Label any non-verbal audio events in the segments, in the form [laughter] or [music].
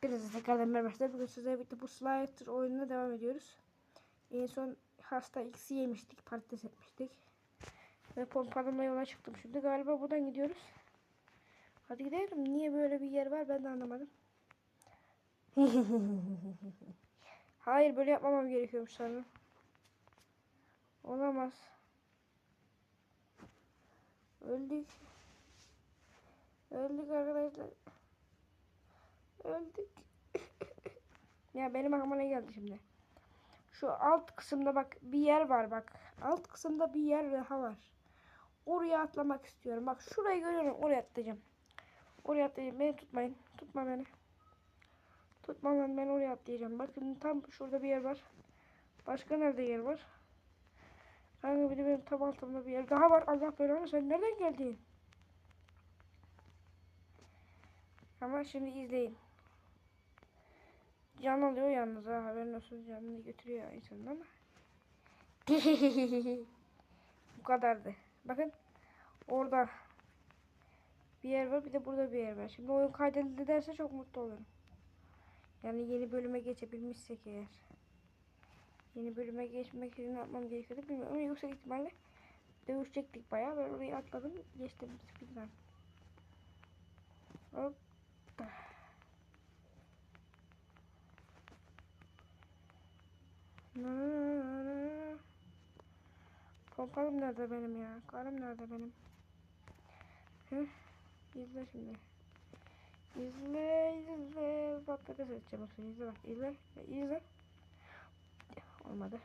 Hepinize tekrardan merhaba. arkadaşlar. Bugün sizlerle birlikte bu Slayer oyununa devam ediyoruz. En son hasta X'i yemiştik. Patates etmiştik. Ve pompalamla yola çıktım. Şimdi galiba buradan gidiyoruz. Hadi gidelim. Niye böyle bir yer var ben de anlamadım. [laughs] Hayır böyle yapmamam gerekiyormuş sanırım. Olamaz. Öldük. Öldük arkadaşlar. Öldük. ya benim aklıma geldi şimdi? Şu alt kısımda bak bir yer var bak. Alt kısımda bir yer daha var. Oraya atlamak istiyorum. Bak şurayı görüyorum. Oraya atlayacağım. Oraya atlayacağım. Beni tutmayın. Tutma beni. Tutma lan ben oraya atlayacağım. Bakın tam şurada bir yer var. Başka nerede yer var? Kanka bir de benim tam altımda bir yer daha var. Allah belanı sen nereden geldin? Ama şimdi izleyin. Can alıyor yalnız ha haberin olsun canını götürüyor insanın ama. [laughs] Bu kadardı. Bakın orada bir yer var bir de burada bir yer var. Şimdi oyun kaydedildi derse çok mutlu olurum. Yani yeni bölüme geçebilmişsek eğer. Yeni bölüme geçmek için ne yapmam gerekiyordu bilmiyorum ama yüksek ihtimalle dövüşecektik bayağı. Ben orayı atladım geçtim speedrun. Hop. Pompalım nerede benim ya? Karım nerede benim? Heh. İzle şimdi. İzle, izle. Bak patates edeceğim bak. İzle bak. İzle. İzle. Olmadı.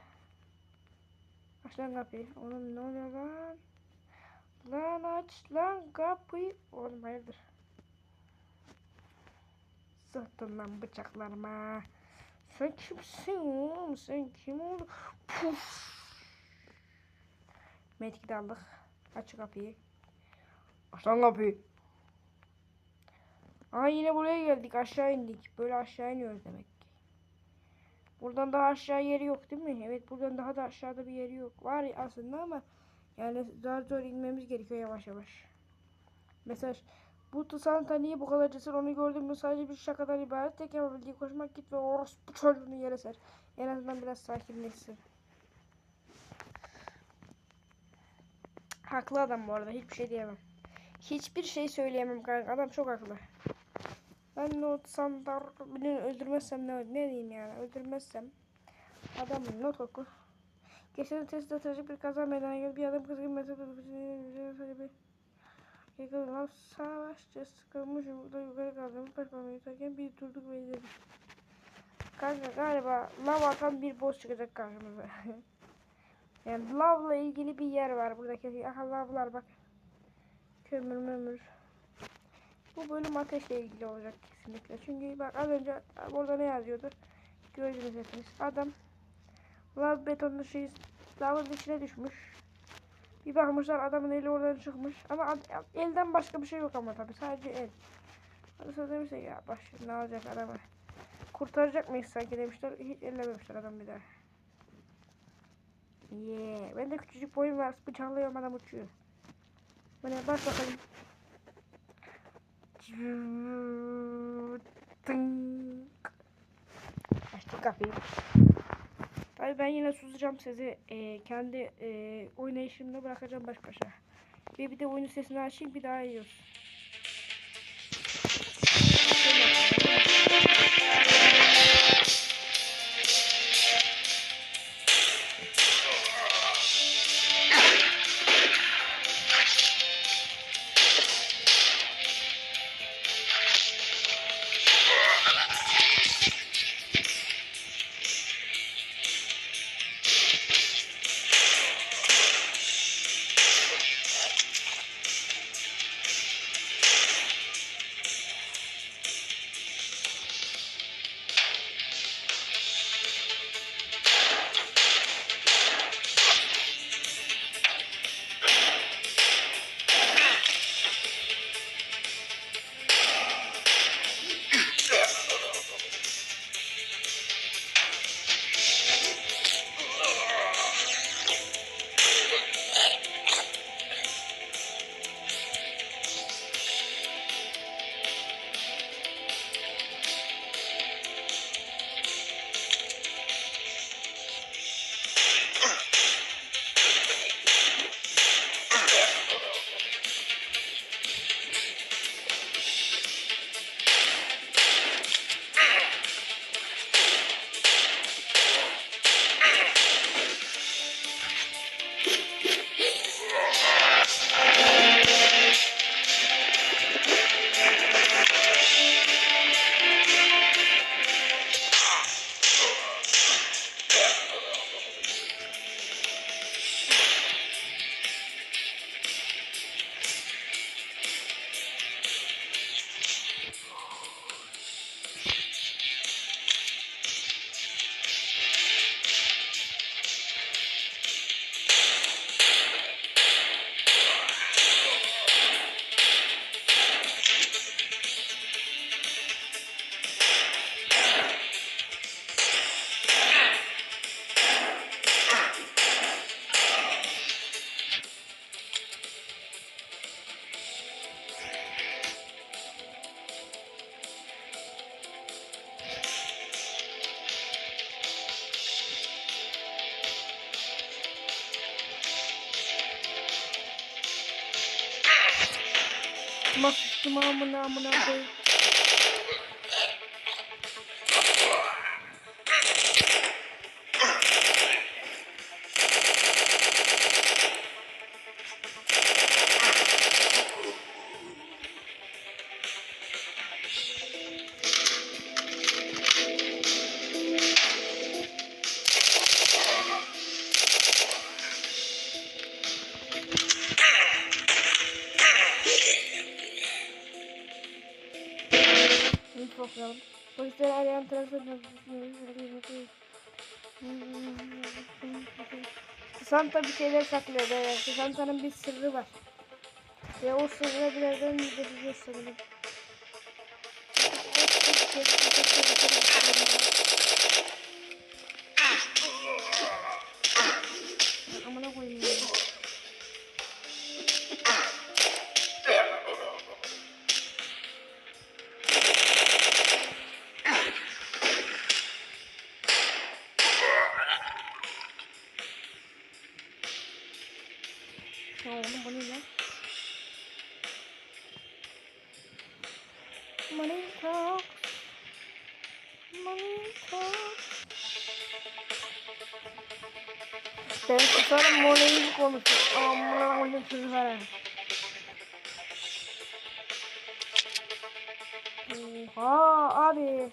Aç lan kapıyı. Oğlum ne oluyor lan? Lan aç lan kapıyı. Oğlum hayırdır? Sıhtın lan bıçaklarıma. Sen kimsin oğlum? Sen kim oldun? Puf. Medkit aldık. Aç kapıyı. Aç lan kapıyı. Aa yine buraya geldik. Aşağı indik. Böyle aşağı iniyoruz demek ki. Buradan daha aşağı yeri yok değil mi? Evet buradan daha da aşağıda bir yeri yok. Var aslında ama yani zor zor inmemiz gerekiyor yavaş yavaş. Mesaj. Bu Tısanta niye bu kadar cesur onu gördüm mü sadece bir şakadan ibaret. Tek yapabildiği koşmak git ve orospu çocuğunu yere ser. En azından biraz sakinleşsin. Haklı adam bu arada. Hiçbir şey diyemem. Hiçbir şey söyleyemem kanka. Adam çok haklı. Ben de o Sandar birini öldürmezsem ne, ne diyeyim yani. Öldürmezsem adamın not oku. Geçen testte trajik bir kaza meydana geldi. Bir adam kızgın mesafe bir Yakalanan savaşça sıkılmış burada yukarı kaldığımız başparmağı yutarken bir durduk ve izledik. Kanka galiba lav atan bir boss çıkacak karşımıza. [laughs] yani lavla ilgili bir yer var buradaki. Aha lavlar bak. Kömür mömür. Bu bölüm ateşle ilgili olacak kesinlikle. Çünkü bak az önce orada ne yazıyordu? Gördünüz hepiniz. Adam lav betonlu şey lavın içine düşmüş. Bir bakmışlar adamın eli oradan çıkmış. Ama elden başka bir şey yok ama tabii sadece el. Hadi demişler ya baş ne alacak adamı. Kurtaracak mıyız sanki demişler. Hiç ellememişler adam bir daha. Yeah. Ben de küçücük boyum var. Bıçaklıyorum adam uçuyor. Böyle bak bakalım. Açtık kapıyı. Abi ben yine susacağım sizi. Ee, kendi e, oynayışımda bırakacağım baş başa. Ve bir de oyunun sesini açayım bir daha yiyoruz. Sıçtım amına amına koyayım. Okuyalım. Polisler arayan transfer Santa bir şeyler saklıyor beyler. Santa'nın bir sırrı var. Ve o sırrı birazdan gideceğiz sanırım. Money talk. Money talk. Ben susarım money'i konuşur. Amına koyayım çocuklara. Oha abi.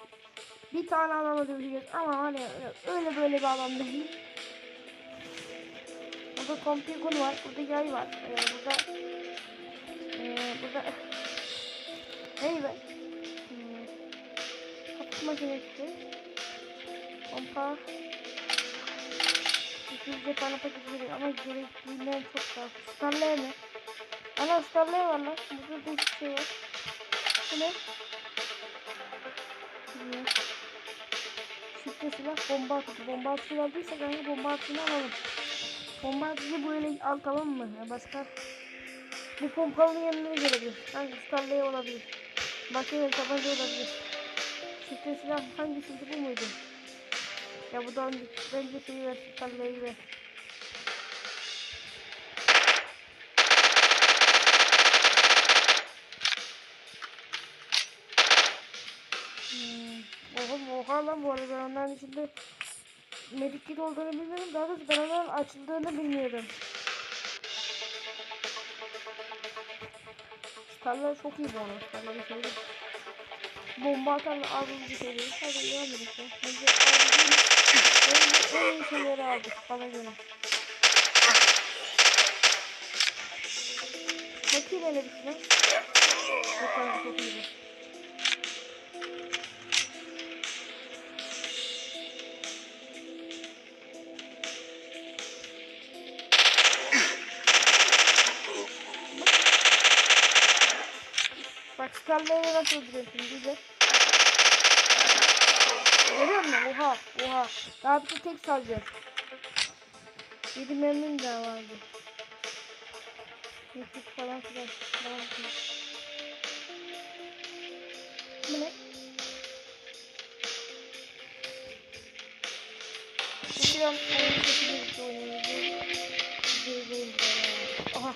Bir tane adamla dövüşeceğiz ama hani öyle böyle bir adam değil. Burada Tompigun var. Burada yay var. Ee, burada ee, burada ney var? Makinesi. Pompa. İkinci tane paket veriyor ama gerekliğinden çok fazla. Starlaya ne? Ana Starlaya var lan. Burada da hiçbir şey var. Bu ne? Şifre silah bomba atıcı. Bomba atıcı verdiyse kanka bomba atıcını alalım. Bomba atıcı böyle al tamam mı? Başka bu pompalının yanına gelebilir. Hangi starlaya olabilir? Makine tabanca olabilir. Şifre silah hangisiydi bu muydu? Ya bu da bence şeyi ver, starlayı ver. Hmm. Oha, oha lan bu arada ben onların içinde Medik kit olduğunu bilmiyorum. Daha doğrusu ben onların açıldığını bilmiyordum. Starlar çok iyi bu arada. Starlar bir. Bomba atarla aldığımız bir şey değil. Hadi alırız ya. Bence aldığımız en iyi şeyleri aldık bana göre. Makineyle bir şey. Bu kadar çok iyi. Starlay'ı nasıl öldürüyorsun bize. Görüyor musun? Oha, oha. Daha bir de tek salacağız. Yedi memnun daha vardı. Mekik falan filan. Bu ne? Sesini oynayabilirim. Aha.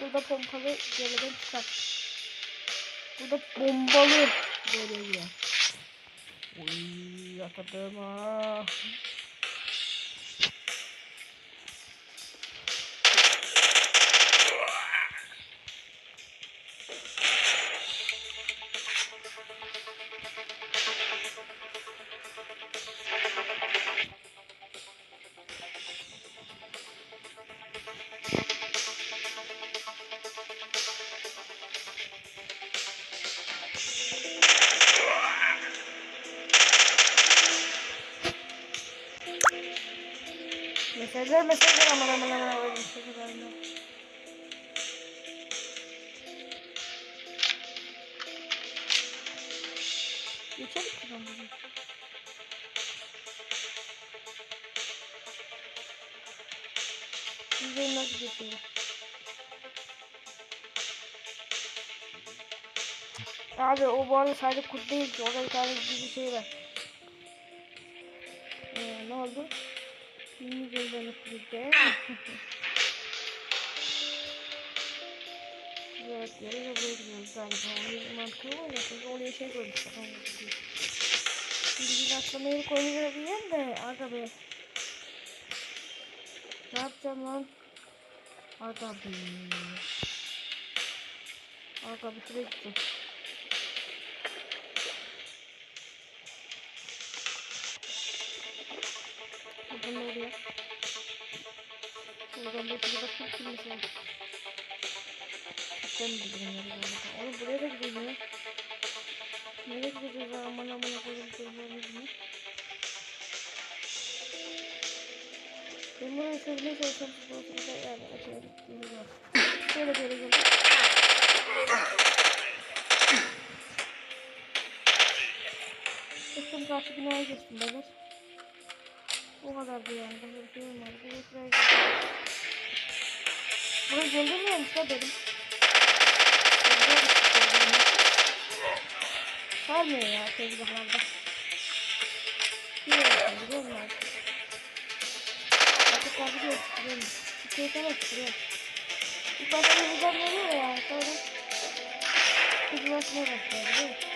Burada pompalı geriden çıkar. Burada bombalı geliyor. Uy yatadım ha. Mesajlar aman aman aman aman. Geçelim ki ben bunu. Yüzeyi nasıl geçiyor? Abi o bu arada sadece kurt değil ki. Orada bir tane bir şey var. Ee, ne oldu? Yeni gözlerini olarak diyoruz ve buraya gidiyoruz galiba. Onun mantığı o ya. Çünkü oraya şey koymuşlar. Şimdi aklama yeri koymayabilirim de aga be. Ne yapacağım lan? Aga be. Aga be. Buradan oraya. Buradan da şurada bakayım var. Ben de bilmiyorum. Oğlum buraya da gidiyor. Nereye ya? Aman aman koyayım koyayım mı? Ben burayı çözmeye çalışıyorum. Bu sırada yani var. Şöyle böyle gelin. Üstüm karşı binaya geçtim beyler. O kadardı yani. Burada bir şey olmadı. Burayı göndermiyormuş la benim. Sarmıyor ya tezgahlarda. Biliyor musun? Biliyor musun artık? Artık. Biliyor musun? Bir şey sana çıkıyor. İlk başta bir güzel veriyor ya. Sonra kızılaşmaya başlıyor biliyor musun?